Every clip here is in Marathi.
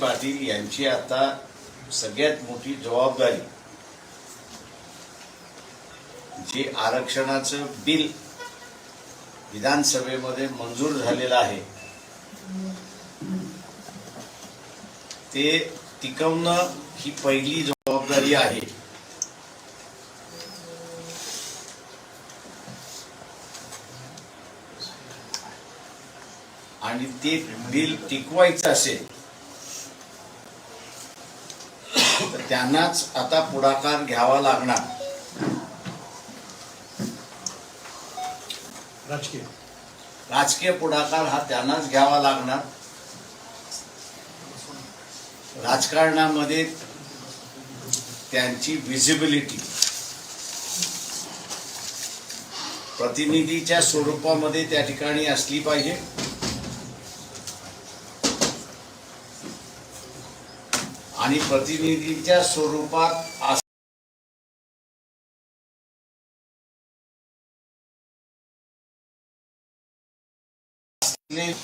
पाटील यांची आता सगळ्यात मोठी जबाबदारी. जे आरक्षणाचं बिल विधानसभेमध्ये मंजूर झालेलं आहे ते टिकवणं ही पहिली जबाबदारी आहे. आणि ते बिल टिकवायचं असेल तर त्यांनाच आता पुढाकार घ्यावा लागणार. राजकीय. राजकीय पुढाकार हा त्यांनाच घ्यावा लागणार. राजकारणामध्ये त्यांची विजिबिलिटी प्रतिनिधीच्या स्वरूपामध्ये त्या ठिकाणी असली पाहिजे. आणि प्रतिनिधीच्या स्वरूपात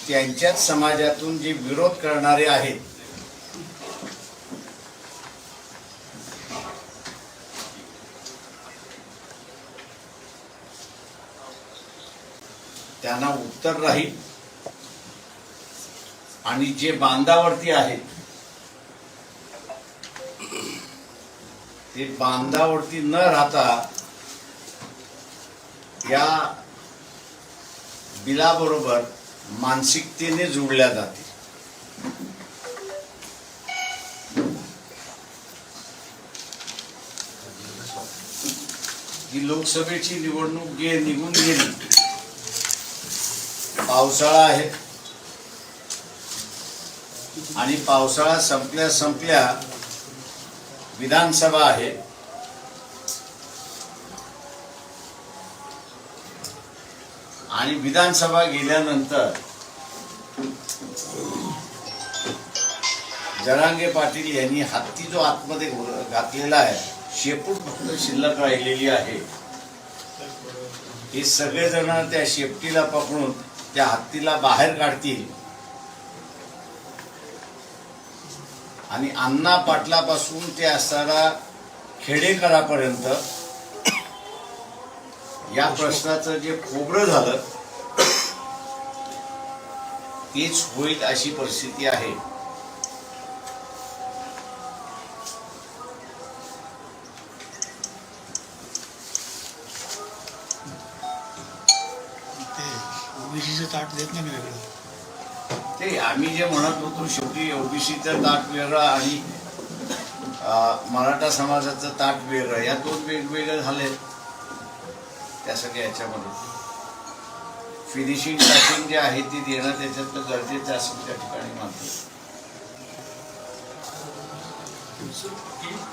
त्यांच्याच समाजातून जे विरोध करणारे आहेत. त्यांना उत्तर राहील. आणि जे बांधावरती आहेत ते बांधावरती न राहता या बिलाबरोबर मानसिकतेने जुळल्या जाते. ही लोकसभेची निवडणूक गे निघून गेली. पावसाळा आहे. आणि पावसाळा संपल्या संपल्या विधानसभा आहे. आणि विधानसभा गेल्यानंतर जरांगे पाटील यांनी हत्ती जो आतमध्ये घातलेला आहे शेपूट फक्त शिल्लक राहिलेली आहे. हे सगळेजण त्या शेपटीला पकडून त्या हत्तीला बाहेर काढतील. आणि अण्णा पाटलापासून ते असणारा खेडेकरापर्यंत या प्रश्नाचं जे खोबरं झालं तेच होईल अशी परिस्थिती आहे. ते ताट देत नाही वेगळं. ते आम्ही जे म्हणत होतो शेवटी ओबीसीचं ताट वेगळं आणि मराठा समाजाचं ताट वेगळं या दोन वेगवेगळे झाले. त्या सगळ्या याच्यामध्ये. फिनिशिंग टचिंग जे आहे ते देणं त्याच्यातलं गरजेचं असं त्या ठिकाणी मानतो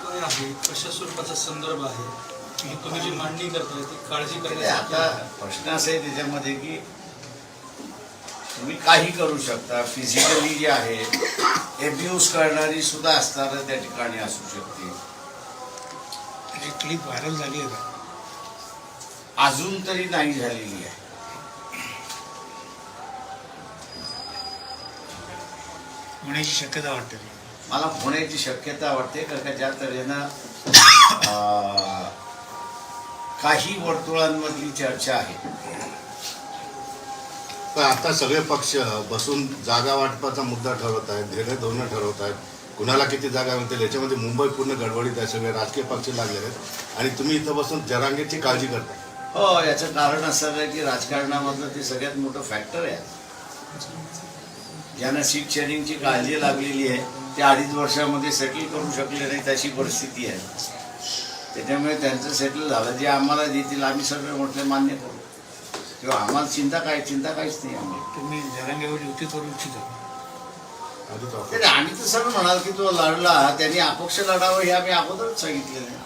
काय आहे कशा स्वरूपाचा संदर्भ आहे. ही तुम्ही जी मांडणी करताय ती काळजी ते करण्यासाठी आता. प्रश्न असा आहे त्याच्यामध्ये की तुम्ही काही करू शकता. फिजिकली जे आहे एब्युज करणारी सुद्धा असणारं त्या ठिकाणी असू शकते. क्लिप व्हायरल झाली आहे का? अजून तरी नाही झालेली आहे. होण्याची शक्यता वाटते मला होण्याची शक्यता वाटते कारण का ज्या तऱ्हेनं काही वर्तुळांमधली चर्चा आहे. पण आता सगळे पक्ष बसून जागा वाटपाचा मुद्दा ठरवत आहेत धैर्य धोरणं ठरवत आहेत. कुणाला किती जागा मिळतील याच्यामध्ये मुंबई पूर्ण गडबडीत आहे सगळे राजकीय पक्ष लागलेले आहेत. आणि तुम्ही इथं बसून जरांगेची काळजी करता. हो याचं कारण असं आहे की राजकारणामधलं ते सगळ्यात मोठं फॅक्टर आहे. ज्यांना सीट शेअरिंगची काळजी लागलेली आहे ते अडीच वर्षामध्ये सेटल करू शकले नाही तशी परिस्थिती आहे. त्याच्यामुळे त्यांचं सेटल झालं. जे आम्हाला देतील आम्ही सगळे म्हटले मान्य करू. किंवा आम्हाला चिंता काय चिंता काहीच नाही आम्ही. तुम्ही जरांगेवर युती करू इच्छिता आम्ही तर सगळं म्हणाल की तो लढला त्यांनी अपक्ष लढावं हे आम्ही अगोदरच सांगितलेलं आहे.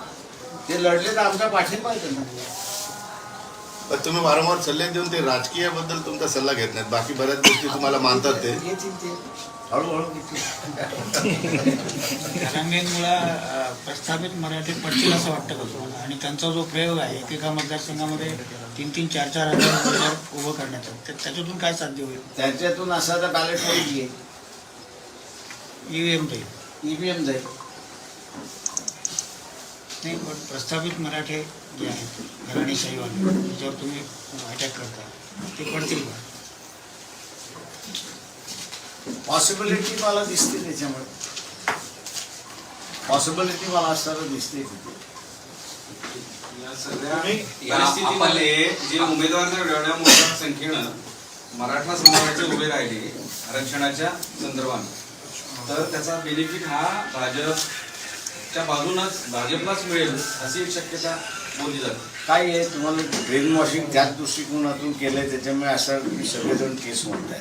ते लढले तर आमचा पाठिंबा आहे त्यांना. पण तुम्ही वारंवार सल्ले देऊन ते राजकीयबद्दल तुमचा सल्ला घेत नाहीत. बाकी बऱ्याच गोष्टी तुम्हाला मानतात ते. हळूहळू प्रस्थापित मराठी पडतील असं वाटतं का तुम्हाला? आणि त्यांचा जो प्रयोग आहे एकेका मतदारसंघामध्ये तीन तीन चार चार हजार उभं करण्याचा तर त्याच्यातून काय साध्य होईल? त्यांच्यातून असा तर बॅलेट होईल ईव्हीएम जाईल ईव्हीएम जाईल नाही पण प्रस्थापित मराठे जे आहेत घराणेशाहीवाले त्याच्यावर तुम्ही अटॅक करता ते पडतील का? पॉसिबिलिटी मला दिसते त्याच्यामुळे. पॉसिबिलिटी मला असताना दिसते तिथे. या सगळ्या या आपले जे उमेदवार जर एवढ्या मोठ्या संख्येनं मराठा समाजाचे उभे राहिले आरक्षणाच्या संदर्भात तर त्याचा बेनिफिट हा त्या बाजूनच भाजपलाच मिळेल अशी एक शक्यता बोलली जाते. काय आहे तुम्हाला ब्रेन वॉशिंग त्याच दृष्टिकोनातून केलंय त्याच्यामुळे असं तुम्ही सगळेजण केस म्हणताय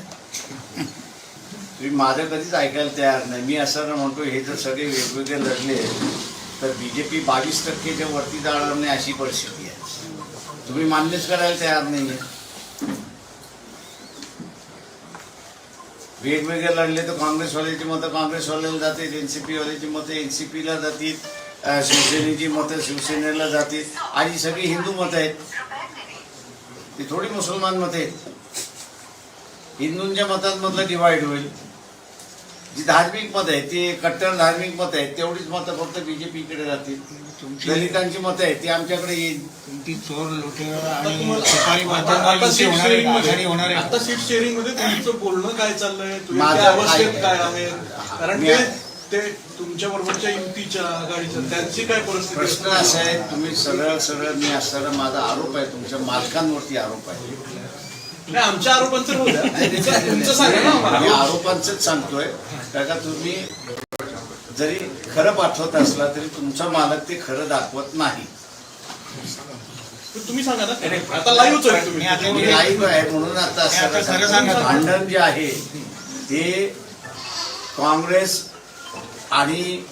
तुम्ही माझं कधीच ऐकायला तयार नाही. मी असं म्हणतो हे जर सगळे वेगवेगळे लढले तर बी जे पी बावीस टक्केच्या वरती जाणार नाही अशी परिस्थिती आहे. तुम्ही मान्यच करायला तयार नाहीये. वेगवेगळे लढले तर काँग्रेसवाल्याची मतं काँग्रेसवाल्याला जातील एनसीपी वाल्याची मतं एनसीपीला जातील शिवसेनेची मतं शिवसेनेला जातील आणि सगळी हिंदू मतं आहेत. ती थोडी मुसलमान मतं आहेत. हिंदूंच्या मतांमधलं डिवाइड होईल. जी धार्मिक मतं आहेत ती कट्टर धार्मिक मतं आहेत तेवढीच मतं फक्त बीजेपीकडे जातील. तुमची दलितांची मतं आहेत ती आमच्याकडे येईल. तुमची चोर लुटेरा आता आणि सुपारी सीट शेअरिंग? मध्ये आघाडी होणार. आहे आता का? सीट शेअरिंगमध्ये तुमचं बोलणं काय चाललंय? काय- आहे? कारण ते ते तुमच्या बरोबरच्या युतीच्या आघाडीच्या त्यांची काय परिस्थिती प्रश्न असा आहे तुम्ही सरळ सरळ मी असताना माझा आरोप आहे तुमच्या मालकांवरती आरोप आहे. नाही आमच्या आरोपांचं होऊ द्या. तुमचं तुमचं सांगा ना मी आम्हाला. आरोपांचंच सांगतोय. कारण का तुम्ही जरी खरं पाठवत असला तरी तुमचा मालक ते खरं दाखवत नाही. तुम्ही सांगा ना. आता लाईव्हच आहे तुम्ही. मी आता- मी लाईव्ह आहे म्हणून आता मी आता असं खरं सांगतो. भांडण जे आहे ते काँग्रेस आणि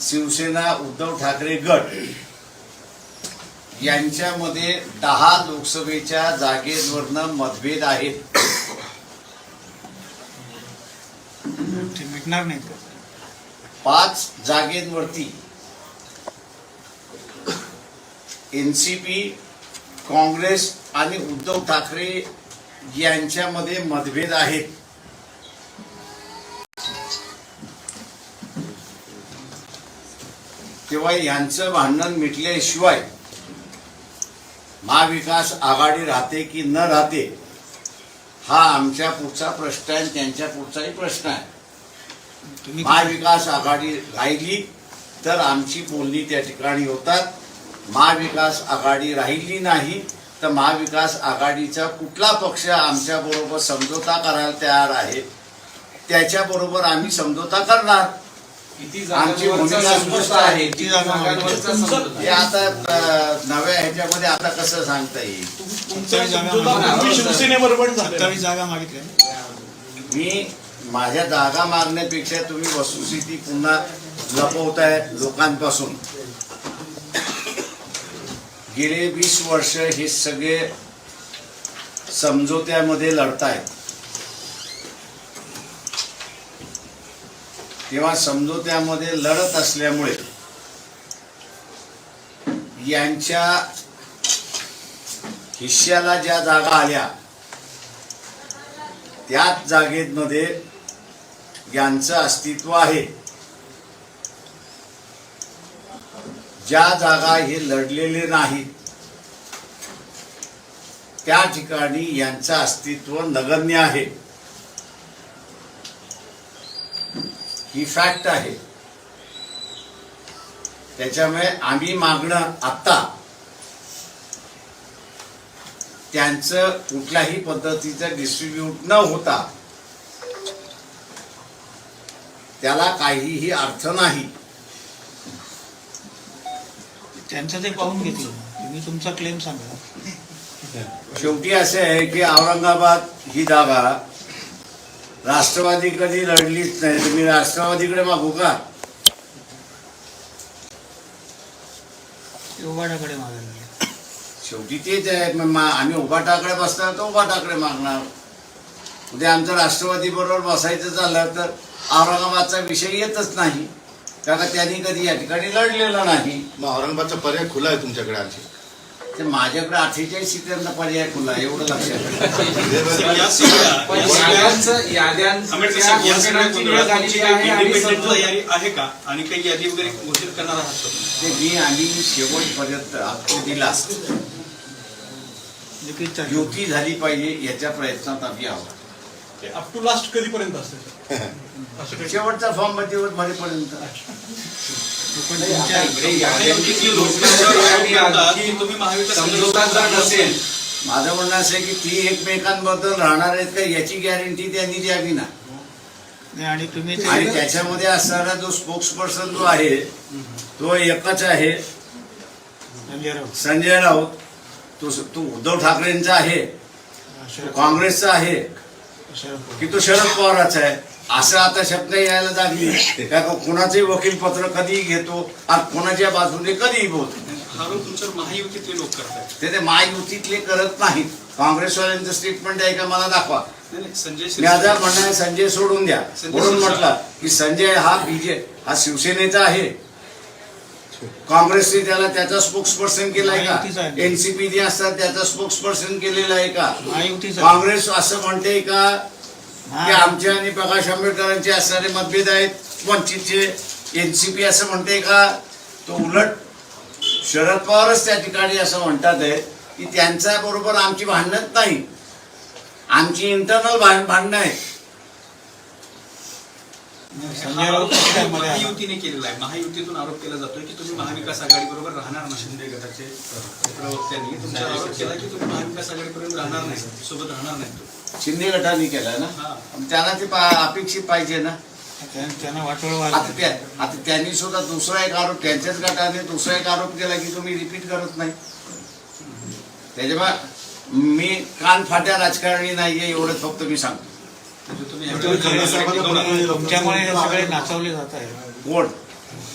शिवसेना उद्धव ठाकरे गट यांच्यामध्ये दहा लोकसभेच्या जागेवरनं मतभेद आहेत मिटणार? पाच जागेंवरती एनसीपी काँग्रेस आणि उद्धव ठाकरे यांच्यामध्ये मतभेद आहेत तेव्हा यांचं भांडण मिटल्याशिवाय महाविकास आघाडी राहते की न राहते हा आमच्या पुढचा प्रश्न आहे त्यांच्या पुढचाही प्रश्न आहे. महाविकास आघाडी राहिली तर आमची बोलणी त्या ठिकाणी होतात. महाविकास आघाडी राहिली नाही तर महाविकास आघाडीचा कुठला पक्ष आमच्या बरोबर समझोता करायला तयार आहे? त्याच्या बरोबर आम्ही समझोता करणार. किती आमची जागांवरचा भूमिका समझोता स्पष्ट आहे आहे. किती जागांवरचा समझोता हे आता अ, नव्या ह्याच्यामध्ये आता कसं सांगता येईल? झाला सत्तावीस जागा मागितल्या. मी माझ्या जागा मागण्यापेक्षा तुम्ही वस्तुस्थिती पुन्हा लपवताय लोकांपासून. गेले वीस वर्ष हे सगळे समझोत्यामध्ये लढतायत. तेव्हा समजोत्यामध्ये लढत असल्यामुळे यांच्या हिश्श्याला ज्या जागा आल्या त्याच जागेमध्ये यांचं अस्तित्व आहे. ज्या जागा हे लढलेले नाहीत त्या ठिकाणी यांचं अस्तित्व नगण्य आहे. ही फॅक्ट आहे. त्याच्यामुळे आम्ही मागणं आत्ता त्यांचं कुठल्याही पद्धतीचं डिस्ट्रीब्यूट न होता त्याला काहीही अर्थ नाही. त्यांचं ते पाहून घेतलं. तुम्ही तुमचा क्लेम सांगा. शेवटी असे आहे की औरंगाबाद ही जागा राष्ट्रवादी कधी लढलीच नाही. तुम्ही राष्ट्रवादीकडे मागू का? उभाटाकडे मागायला लागले. शेवटी तेच आहे. मग मा- आम्ही उभाटाकडे बसणार तर उभाटाकडे मागणार? उद्या आमचं राष्ट्रवादी बरोबर बसायचं झालं तर औरंगाबादचा विषय येतच नाही. कारण का त्यांनी कधी या ठिकाणी लढलेला नाही. मग औरंगाबादचा पर्याय खुला आहे तुमच्याकडे आणखी? ते माझ्याकडे अठ्ठेचाळीस सीटांना पर्याय खुला आहे, एवढं लक्षात सर, या सगळ्या पण या सगळ्या- याद्यांचं आंबेडकर याद्यांच्या साहेब, या सगळ्या घोषणांची वेळ गोंधळात झालेली तुमची आहे आणि independent समजून- तयारी आहे का? आणि काही यादी वगैरे घोषित करणार आहात का तुम्ही? ते मी आणि शेवटपर्यंत हक्क दिला. युती झाली पाहिजे याच्या प्रयत्नात आम्ही आहोत. अप टू लास्ट कधीपर्यंत असते? शेवटचा फॉर्ममध्ये भरेपर्यंत पण तुमच्या नसेल माझं म्हणणं असं आहे की ती एकमेकांबद्दल राहणार आहेत का याची गॅरंटी त्यांनी द्यावी ना. आणि तुम्ही आणि ते- त्याच्यामध्ये असणारा जो स्पोक्स पर्सन जो आहे तो एकच आहे. संजय राऊत. तो तो उद्धव ठाकरेंचा आहे. काँग्रेसचा आहे. की तो शरद पवाराचा आहे. असं आता शब्द यायला लागली. का कोणाचंही वकील पत्र कधीही घेतो आणि कोणाच्या बाजूने कधीही बोलतो. तुमच्यावर महायुतीतले लोक करतायत. ते ते महायुतीतले करत नाहीत. काँग्रेसवाल्यांचं स्टेटमेंट आहे का मला दाखवा. संजय माझा म्हणणं आहे संजय सोडून द्या. संजय म्हणून. म्हटलं की संजय हा बीजे हा शिवसेनेचा आहे. काँग्रेसने त्याला त्याचा स्पोक्स पर्सन केलाय का? महायुतीचा आहे. एनसीपी जे असतात त्याचा स्पोक्स पर्सन केलेला आहे का? काँग्रेस असं म्हणते का की? हा. आमचे आणि प्रकाश आंबेडकरांचे असणारे मतभेद आहेत. वंचितचे एनसीपी असं म्हणते का तो उलट शरद पवारच त्या ठिकाणी असं म्हणतात आहे की त्यांच्या बरोबर आमची भांडणच नाही. आमची इंटरनल भांडणं आहे? महायुतीने केलेला आहे. महायुतीतून आरोप केला जातोय की तुम्ही महाविकास आघाडी बरोबर राहणार नाही. शिंदे गटाचे प्रवक्त्यांनी. तुमच्यावर आरोप केला की तुम्ही महाविकास आघाडीपर्यंत राहणार नाही. सोबत राहणार नाही. शिंदे गटाने केलाय ना? हा. त्यांना ते पा- अपेक्षित पाहिजे ना. त्यां- त्यांना वाटोळ आता वाजलं. त्या आता त्यांनी सुद्धा दुसरा एक आरोप त्यांच्याच गटाने दुसरा एक आरोप केला की तुम्ही रिपीट करत नाही. त्याच्यामुळे मी कान फाट्या राजकारणी नाहीये एवढंच फक्त मी सांगतो. म्हणजे तुम्ही यावेळी तुमच्यामुळे हे सगळे नाचवले जात आहे कोण?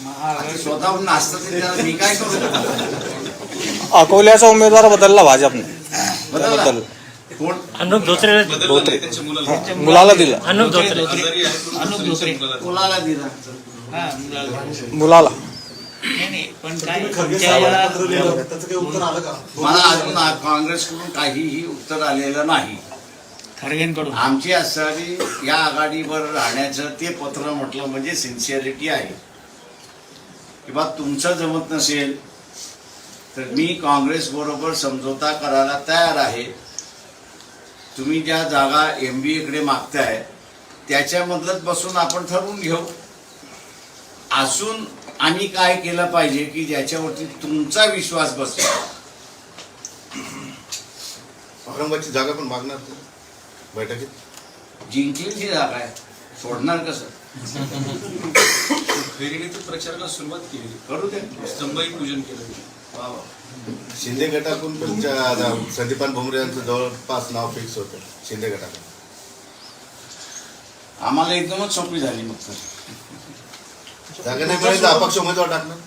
महाआघाडी स्वतःहून नाचतं ते त्याला मी काय करू? अकोल्याचा उमेदवार बदलला भाजपने. बदलला? कोण? अनुप धोत्रे. त्यांच्या मुलाला. दिला. अनुप धोत्रे अनुप धोत्रे. मुलाला दिलं. मुलाला. पण काय मला अजून काँग्रेसकडून काहीही उत्तर आलेलं नाही. खरगेंकडून. आमची असणारी या आघाडीवर राहण्याचं ते पत्र म्हटलं म्हणजे सिन्सिअरिटी आहे. किंवा तुमचं जमत नसेल तर मी काँग्रेस बरोबर समझोता करायला तयार आहे. तुम्ही ज्या जागा एम बी एकडे मागताय त्याच्यामधलंच बसून आपण ठरवून घेऊ. असून आम्ही काय केलं पाहिजे की ज्याच्यावरती तुमचा विश्वास बसेल? औरंगाबादची जागा पण मागणार तू बैठकीत? जिंकली ती जागा आहे. सोडणार कसं? फेरीने ती प्रचाराला सुरुवात केली. करू दे स्तंभही पूजन केलं. वा वा. शिंदे तुमच्या आता संदीपान भुमरे यांचं जवळपास नाव फिक्स होतं शिंदे गटाकडून आम्हाला एकदमच सोपी झाली मग तर. जागा नाही मिळाली तर अपक्ष उमेदवार टाकणार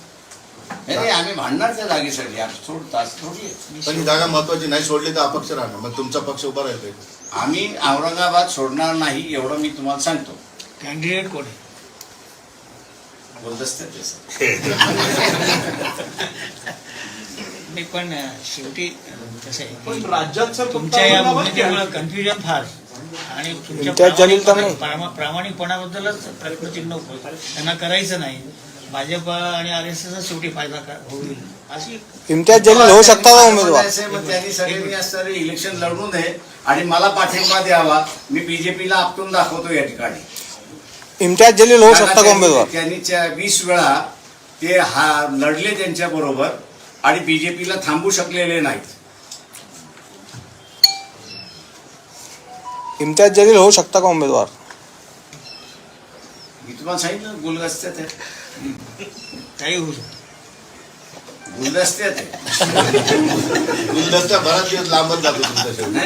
नाही नाही, आम्ही भांडणार त्या जागेसाठी आता सोड तास थोडी आहे. पण ही जागा महत्वाची नाही सोडली तर अपक्ष राहणार. मग तुमचा पक्ष उभा राहील पाहिजे आम्ही औरंगाबाद सोडणार नाही एवढं मी तुम्हाला सांगतो. कॅन्डिडेट कोण आहे? बोलतच त्याचं नाही पण शेवटी कसं आहे पण राज्यात सर तुमच्या या भूमिकेमुळे कन्फ्युजन फार. आणि तुमच्या इम्तियाज जलील तर नाही. प्रामाणिकपणा- प्रामा- प्रामाणिकपणाबद्दलच प्रश्नचिन्ह होतं. त्यांना करायचं नाही. भाजप आणि आर एस एसचा शेवटी फायदा का- होईल अशी इम्तियाज जलील होऊ शकता का उमेदवार. म्हणायचंय, मग त्यांनी सगळ्यांनी असणारे इलेक्शन लढू नये आणि मला पाठिंबा द्यावा. मी बीजेपीला आपटून दाखवतो या ठिकाणी. इम्तियाज जलील होऊ शकता का त्यांनी- उमेदवार? त्यांनी च्या- वीस वेळा ते हा लढले त्यांच्या बरोबर. आणि बीजेपीला थांबू शकलेले नाहीत. इम्तियाज जलील होऊ शकता का उमेदवार? मी तुम्हाला सांगितलं गुलदस्त्यात आहे काही होऊ शकतं. गुलदस्त्यात आहे गुलदस्ता बराच दिवस लांबच जातो तुमच्या.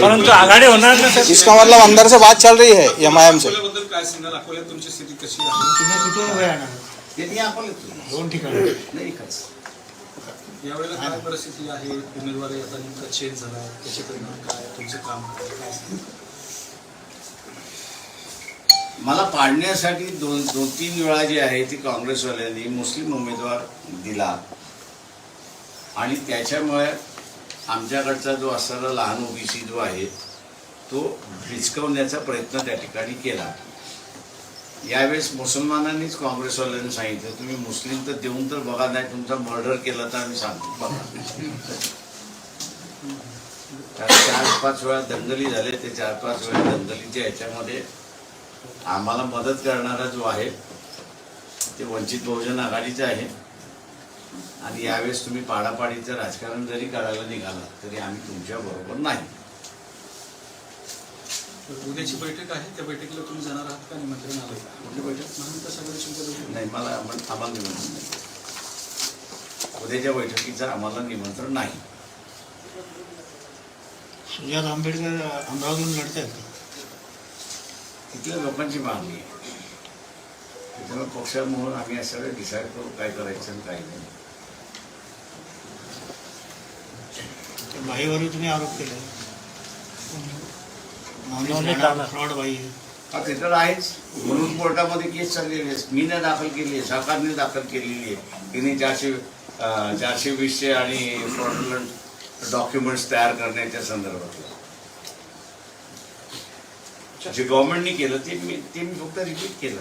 परंतु आघाडी होणार ना सर इसका मतलब अंदर से बात चल रही है एम आई एम से अकोल्याबद्दल काय सांगाल अकोल्यात तुमची स्थिती कशी आहे? तुम्ही कुठून उभे राहणार त्यांनी आपण दोन ठिकाणी. नाही खच यावेळेला काय परिस्थिती आहे? उमेदवार आता नेमका चेंज झाला त्याचे परिणाम काय? तुमचं काम काय? मला पाडण्यासाठी दोन दोन तीन वेळा जी आहे ती काँग्रेसवाल्यांनी मुस्लिम उमेदवार दिला. आणि त्याच्यामुळे आमच्याकडचा जो असणारा लहान ओबीसी जो आहे तो हिचकवण्याचा प्रयत्न त्या ठिकाणी केला. यावेळेस मुसलमानांनीच काँग्रेसवाल्यांनी सांगितलं तुम्ही मुस्लिम तर देऊन तर बघा नाही तुमचा मर्डर केला तर आम्ही सांगतो बघा. कारण चार पाच वेळा दंगली झाले ते चार पाच वेळा दंगलीच्या ह्याच्यामध्ये आम्हाला मदत करणारा जो आहे ते वंचित बहुजन आघाडीचं आहे. आणि यावेळेस तुम्ही पाडापाडीचं राजकारण जरी करायला निघाला तरी आम्ही तुमच्या बरोबर नाही. उद्याची बैठक आहे. त्या बैठकीला तुम्ही जाणार आहात का? निमंत्रण आलं कुठली बैठक? महाविकास आघाडी संपर्क नाही मला आम्हाला आम्हाला निमंत्रण नाही उद्याच्या बैठकीचं आम्हाला निमंत्रण नाही. सुजात आंबेडकर अमरावतीहून लढत आहेत तिथल्या लोकांची मागणी आहे. त्याच्यामुळे पक्ष म्हणून आम्ही असं सगळं डिसाईड करू काय करायचं आणि काय नाही. ते बाईवर तुम्ही आरोप केले. फ्रॉड बाई. हा ते तर आहेच म्हणून कोर्टामध्ये केस चाललेली आहे. मी नाही दाखल केली आहे. सरकारने दाखल केलेली आहे. तिने चारशे चारशे वीसशे आणि फ्रॉडलंट डॉक्युमेंट्स तयार करण्याच्या संदर्भातलं. जे गव्हर्नमेंटने केलं ते मी ते मी फक्त रिपीट केलं.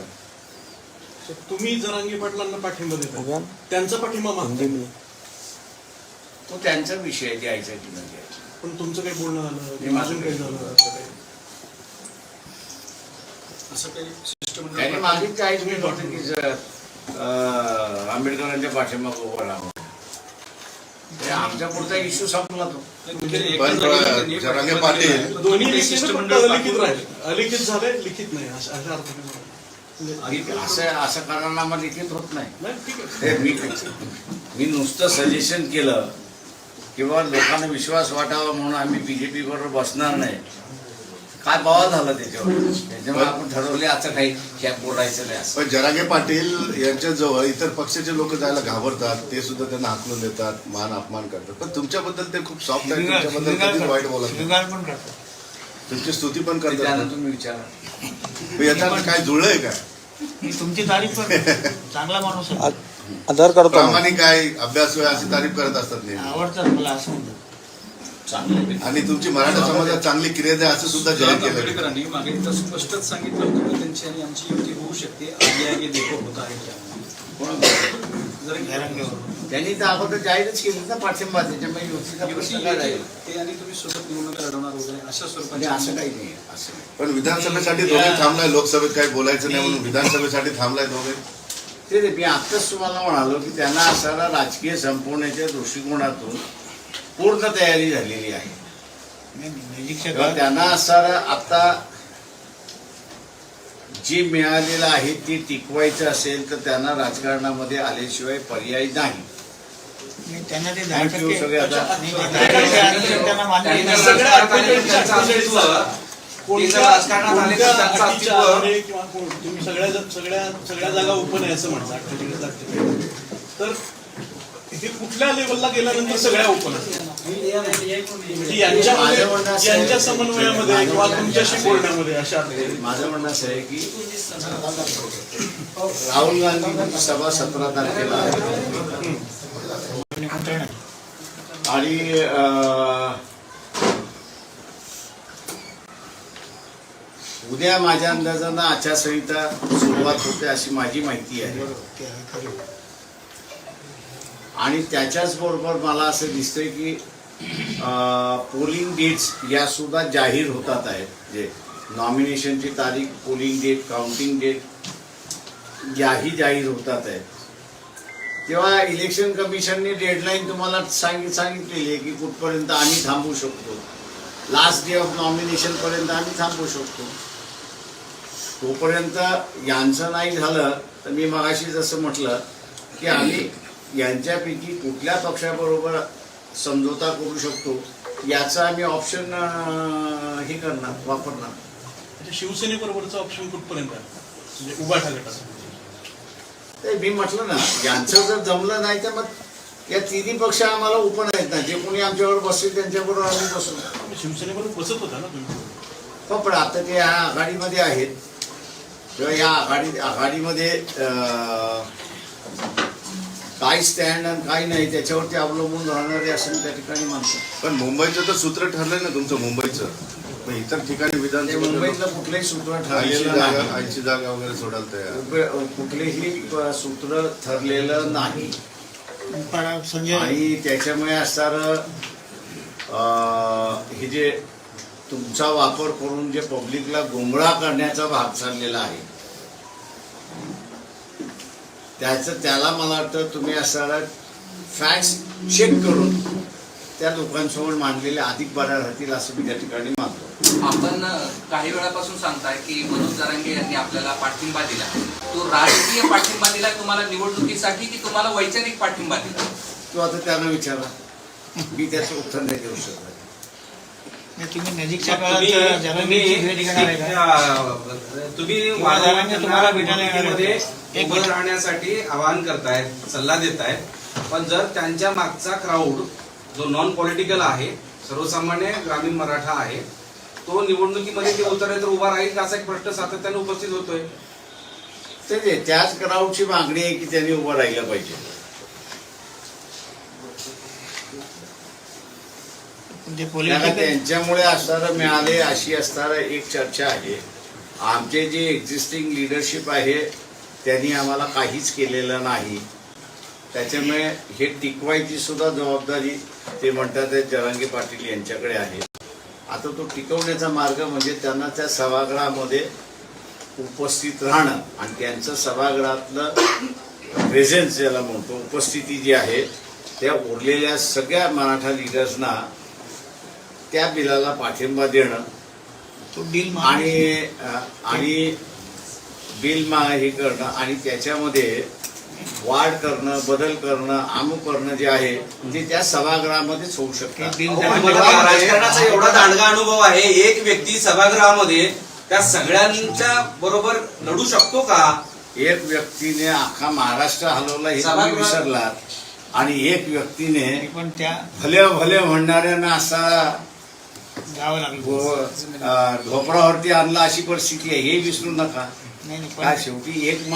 तुम्ही जरांगे पाटलांना पाठिंबा देता. ना? त्यांचा पाठिंबा हिंदी मागताय में तो त्यांचा विषय आहे द्यायचा की न द्यायचा पण तुमचं काही बोलणं झालं नाही, माझं काही झालं असं काही? की ज- अं, आंबेडकरांच्या पाठीमागं उभं राहावं ते आमच्या पुढचा इश्यू संपला तो. पण जरांगे पाटील दोन्ही लिखित फक्त शिष्टमंडळ अलिखित राहिले. अलिखित झाले लिखित नाही. अशा अशा अर्थाने बोला. असं असं लिखित होत नाही. नाही ठीक आहे. ते मी मी नुसतं सजेशन केलं किंवा लोकांना विश्वास वाटावा म्हणून आम्ही बीजेपी बरोबर बसणार नाही. काय बावा झालं त्याच्यावर. त्याच्यामुळे आपण ठरवले आता काही बोलायचं नाही असं. पण जरांगे पाटील यांच्या जवळ इतर पक्षाचे लोक जायला घाबरतात ते सुद्धा त्यांना हाकलून देतात मान अपमान करतात. पण तुमच्याबद्दल ते खूप सॉफ्ट आहेत स्वीकार तुमच्याबद्दल कधीच वाईट बोलत नाही. स्वीकार पण करतात. तुमची स्तुती पण ते करतात. त्यानं तुम्ही विचारा. मग याच्यात काय जुळलंय काय ही तुमची तारीफ पण चांगला माणूस आहे. आ- आदर करतो. प्रामाणिक आहे अभ्यास आहे अशी तारीफ करत असतात नेहमी. आवडतात मला असं म्हणतात. आणि तुमची मराठा समाजात चांगली क्रिया आहे असं सुद्धा जाहीर केलं आंबेडकरांनी मागे एकदा स्पष्टच सांगितलं होतं की त्यांची आणि आमची युती होऊ शकते. आगे आगे देखो होत आहे कोण? जर गैरंगेवर त्यांनी तर अगोदर जाहीरच केली ना पाठिंबा त्याच्यामुळे युतीचा प्रश्न काय राहील ते आणि तुम्ही सोबत निवडणूक लढवणार वगैरे अशा म्हणजे असं काही नाही असं नाही. पण विधानसभेसाठी दोघे थांबलाय लोकसभेत काही बोलायचं नाही म्हणून विधानसभेसाठी थांबलाय दोघे. ते रे, मी आत्ताच तुम्हाला म्हणालो की त्यांना असणारा राजकीय संपवण्याच्या दृष्टिकोनातून पूर्ण तयारी झालेली आहे. तेव्हा त्यांना असणारा आता जे मिळालेलं आहे ते टिकवायचं असेल तर त्यांना राजकारणामध्ये आल्याशिवाय पर्याय नाही. नाही, त्यांना ते दहा Thank you टक्के सगळे आता. नाही, ते दहा टक्के आरक्षण त्यांना मान्य त्यांनी नाही. जर राजकारणात आले तर त्यांचं अस्तित्व ते जर राजकारणात आले तर त्यांचं कोणत्या अस्तित्व आधारे किंवा कोण- तुम्ही सगळ्या सगळ्या सगळ्या जागा ओपन आहे असं म्हणता तर हे कुठल्या लेवलला गेल्यानंतर सगळ्या ओपन आहेत? यांच्या समन्वयामध्ये किंवा तुमच्याशी बोलण्यामध्ये अशा माझं म्हणणं असं आहे की राहुल गांधी सभा सतरा तारखेला आहे. आणि उद्या माझ्या अंदाजानं आचारसंहिता सुरुवात होते अशी माझी माहिती आहे. आणि त्याच्याच बरोबर मला असं दिसतंय की पोलिंग डेट्स या सुद्धा जाहीर होतात आहेत. जे नॉमिनेशनची तारीख पोलिंग डेट काउंटिंग डेट याही जाहीर होतात आहेत. तेव्हा इलेक्शन कमिशनने डेडलाईन तुम्हाला सांगित सांगितलेली आहे की कुठपर्यंत आम्ही थांबू शकतो. लास्ट डे ऑफ नॉमिनेशन पर्यंत आम्ही थांबू शकतो. तोपर्यंत यांचं नाही झालं तर मी मगाशी जसं म्हटलं की आम्ही यांच्यापैकी कुठल्या पक्षाबरोबर समझोता करू शकतो. याचा आम्ही ऑप्शन हे करणार वापरणार. म्हणजे शिवसेनेबरोबरचा ऑप्शन कुठपर्यंत म्हणजे उभाठा गटाचा ते मी म्हटलं ना यांचं जर जमलं नाही तर मग या तिन्ही पक्ष आम्हाला ओपन आहेत ना जे कोणी आमच्यावर बसतील त्यांच्याबरोबर आम्ही बसू. शिवसेनेबरोबर बसत होता ना तुम्ही? हो, पण आता ते या आघाडीमध्ये आहेत. किंवा या आघाडी आघाडीमध्ये काय स्टँड आणि काय नाही त्याच्यावरती अवलंबून राहणारे असं मी त्या ठिकाणी मानतो पण मुंबईचं तर सूत्र ठरलंय ना तुमचं मुंबईचं. पण इतर ठिकाणी ते विधानसभा मुंबईतलं कुठलंही सूत्र ऐंशी ठरलेलं जागा नाही. ऐंशी जागा वगैरे सोडायला तयार. कुठलेही अ, सूत्र ठरलेलं नाही. पण संजय आणि त्याच्यामुळे असणारं अ, हे जे तुमचा वापर करून जे पब्लिकला गुमराह करण्याचा भाग चाललेला आहे त्याचं त्याला मला वाटतं तुम्ही असणारा फॅक्ट्स चेक करून. त्या लोकांसमोर मांडलेले अधिक बऱ्या राहतील असं मी त्या ठिकाणी मानतो. आपण काही वेळापासून सांगताय की मनोज जरांगे यांनी आपल्याला पाठिंबा दिला. तो राजकीय पाठिंबा दिला तुम्हाला निवडणुकीसाठी की तुम्हाला वैचारिक पाठिंबा दिला? तो आता त्यांना विचारला मी त्याचं उत्तर नाही देऊ शकत. तुम्ही नजीकच्या काळात आहे का तुम्ही- तुम्हाला भेटायला येणार आहेत मध्ये का? एक उभं मिनिट. राहण्यासाठी आवाहन करतायत सल्ला देतायत पण जर त्यांच्या मागचा क्राऊड जो नॉन पॉलिटिकल आहे सर्वसामान्य ग्रामीण मराठा आहे तो निवडणुकीमध्ये ते उतरले तर उभा राहील का असा एक प्रश्न सातत्याने उपस्थित होतोय ते ते त्याच क्राऊडची मागणी आहे की त्यांनी उभं राहिलं पाहिजे त्याला पॉलिटिकल त्यांच्यामुळे असणारं मिळाले अशी असणारं एक चर्चा आहे. आमचे जे एक्झिस्टिंग लिडरशिप आहे त्यांनी आम्हाला काहीच केलेलं नाही. त्याच्यामुळे हे टिकवायची सुद्धा जबाबदारी ते म्हणतात जरांगे पाटील यांच्याकडे आहे. आता तो टिकवण्याचा मार्ग म्हणजे त्यांना त्या सभागृहामध्ये उपस्थित राहणं आणि त्यांचं सभागृहातलं प्रेझेन्स ज्याला म्हणतो उपस्थिती जी आहे त्या उरलेल्या सगळ्या मराठा लिडर्सना त्या बिलाला पाठिंबा देणं तो डील आणि आणि बिल मा हे करणं आणि त्याच्यामध्ये वाढ करणं बदल करणं अमुक करणं जे आहे ते त्या सभागृहामध्येच होऊ शकतं. बिल. राजकारणाचा एवढा दांडगा अनुभव आहे. एक व्यक्ती सभागृहामध्ये त्या सगळ्यांच्या बरोबर लढू शकतो का? एक व्यक्तीने अख्खा महाराष्ट्र हलवला हे तुम्ही विसरलात. आणि एक व्यक्तीने पण त्या भले भले म्हणणाऱ्यांना असा ढोपरावरती आणला अशी परिस्थिती आहे. हे विसरू नका. नाही नाही, पण काय शेवटी एक